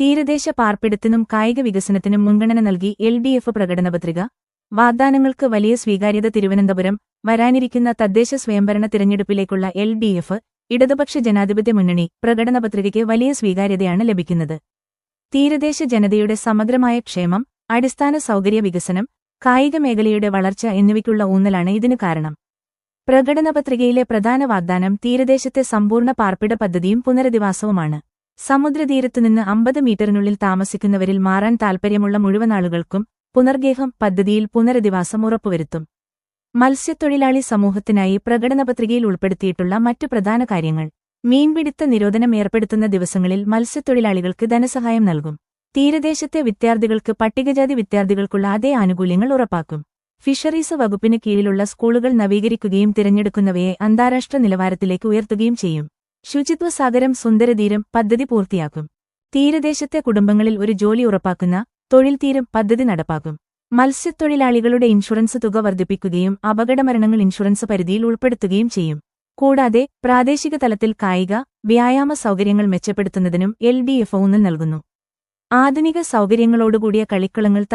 തീരദേശ പാർപ്പിടത്തിനും കായിക വികസനത്തിനും മുൻഗണന നൽകി എൽ ഡി എഫ് പ്രകടനപത്രിക വാഗ്ദാനങ്ങൾക്ക് വലിയ സ്വീകാര്യത തിരുവനന്തപുരം വരാനിരിക്കുന്ന തദ്ദേശ സ്വയംഭരണ തിരഞ്ഞെടുപ്പിലേക്കുള്ള എൽ ഡി എഫ് ഇടതുപക്ഷ ജനാധിപത്യ മുന്നണി പ്രകടനപത്രികയ്ക്ക് വലിയ സ്വീകാര്യതയാണ് ലഭിക്കുന്നത്. തീരദേശ ജനതയുടെ സമഗ്രമായ ക്ഷേമം അടിസ്ഥാന സൗകര്യ വികസനം കായിക മേഖലയുടെ വളർച്ച എന്നിവയ്ക്കുള്ള ഊന്നലാണ് ഇതിനു കാരണം. പ്രകടനപത്രികയിലെ പ്രധാന വാഗ്ദാനം തീരദേശത്തെ സമ്പൂർണ പാർപ്പിട പദ്ധതിയും പുനരധിവാസവുമാണ്. സമുദ്രതീരത്തുനിന്ന് അമ്പത് മീറ്ററിനുള്ളിൽ താമസിക്കുന്നവരിൽ മാറാൻ താൽപ്പര്യമുള്ള മുഴുവൻ ആളുകൾക്കും പുനർഗേഹം പദ്ധതിയിൽ പുനരധിവാസം ഉറപ്പുവരുത്തും. മത്സ്യത്തൊഴിലാളി സമൂഹത്തിനായി പ്രകടനപത്രികയിൽ ഉൾപ്പെടുത്തിയിട്ടുള്ള മറ്റു പ്രധാന കാര്യങ്ങൾ. മീൻപിടുത്ത നിരോധനം ഏർപ്പെടുത്തുന്ന ദിവസങ്ങളിൽ മത്സ്യത്തൊഴിലാളികൾക്ക് ധനസഹായം നൽകും. തീരദേശത്തെ വിദ്യാർത്ഥികൾക്ക് പട്ടികജാതി വിദ്യാർത്ഥികൾക്കുള്ള അതേ ആനുകൂല്യങ്ങൾ ഉറപ്പാക്കും. ഫിഷറീസ് വകുപ്പിന് കീഴിലുള്ള സ്കൂളുകൾ നവീകരിക്കുകയും തിരഞ്ഞെടുക്കുന്നവയെ അന്താരാഷ്ട്ര നിലവാരത്തിലേക്ക് ഉയർത്തുകയും ചെയ്യും. ശുചിത്വ സാഗരം സുന്ദരതീരം പദ്ധതി പൂർത്തിയാക്കും. തീരദേശത്തെ കുടുംബങ്ങളിൽ ഒരു ജോലി ഉറപ്പാക്കുന്ന തൊഴിൽ തീരം പദ്ധതി നടപ്പാക്കും. മത്സ്യത്തൊഴിലാളികളുടെ ഇൻഷുറൻസ് തുക വർദ്ധിപ്പിക്കുകയും അപകടമരണങ്ങൾ ഇൻഷുറൻസ് പരിധിയിൽ ഉൾപ്പെടുത്തുകയും ചെയ്യും. കൂടാതെ പ്രാദേശിക തലത്തിൽ കായിക വ്യായാമ സൗകര്യങ്ങൾ മെച്ചപ്പെടുത്തുന്നതിനും എൽ ഡി എഫ് ഊന്നൽ നൽകുന്നു. ആധുനിക സൗകര്യങ്ങളോടുകൂടിയ കളിക്കളങ്ങൾ